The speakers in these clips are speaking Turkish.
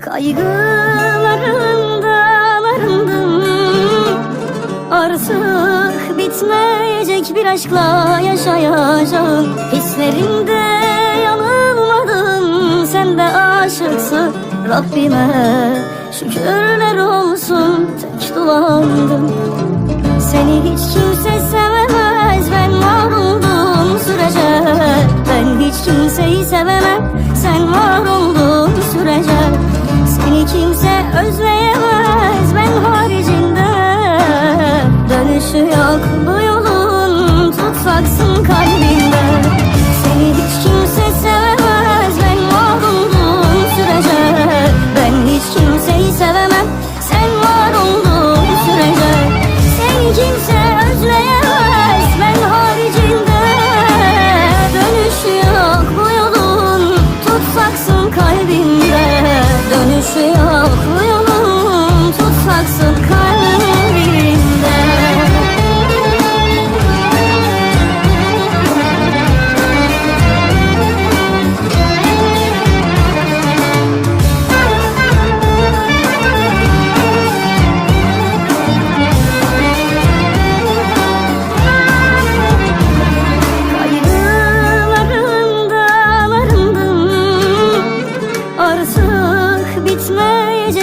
Kaygıların dağlarındım Artık bitmeyecek bir aşkla yaşayacağım Hislerinde yanılmadım Sen de aşıksın. Rabbime Şükürler olsun tek duamdım Seni hiç kimse sevemez Ben var olduğum sürece. Ben hiç kimseyi sevemem Sen var olduğun sürece. Seni kimse özleyemez Ben haricinde. Dönüşü yok bu yolun Tutsaksın kalbinde Seni hiç kimse sevemez Ben var olduğum sürece Ben hiç kimseyi sevemem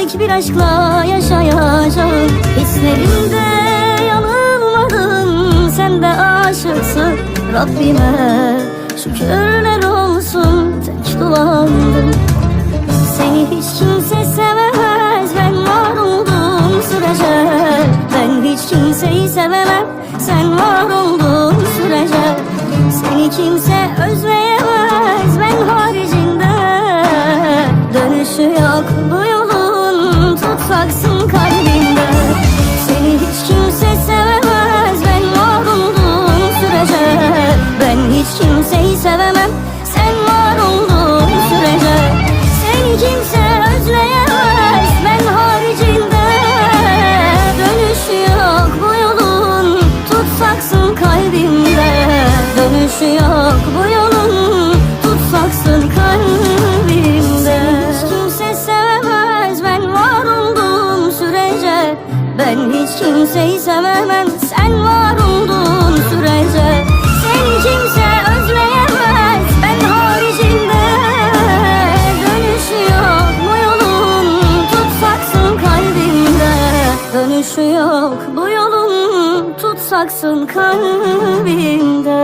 bitmeyecek bir aşkla yaşayacağım Hislerimde yanılmadım Sen de aşıksın. Rabbime Şükürler olsun tek duamdım Seni hiç kimse sevemez Ben var olduğum sürece. Ben hiç kimseyi sevemem Sen var olduğun sürece. Seni kimse özleyemez kimse özleyemez. Ben haricinde Dönüşü yok bu yolun. Tutsaksın kalbimde Dönüşü yok bu yolun. Tutsaksın kalbimde. Hiç kimse sevemez. Ben var olduğum sürece Ben hiç kimseyi sevemem Tutsaksın kalbimde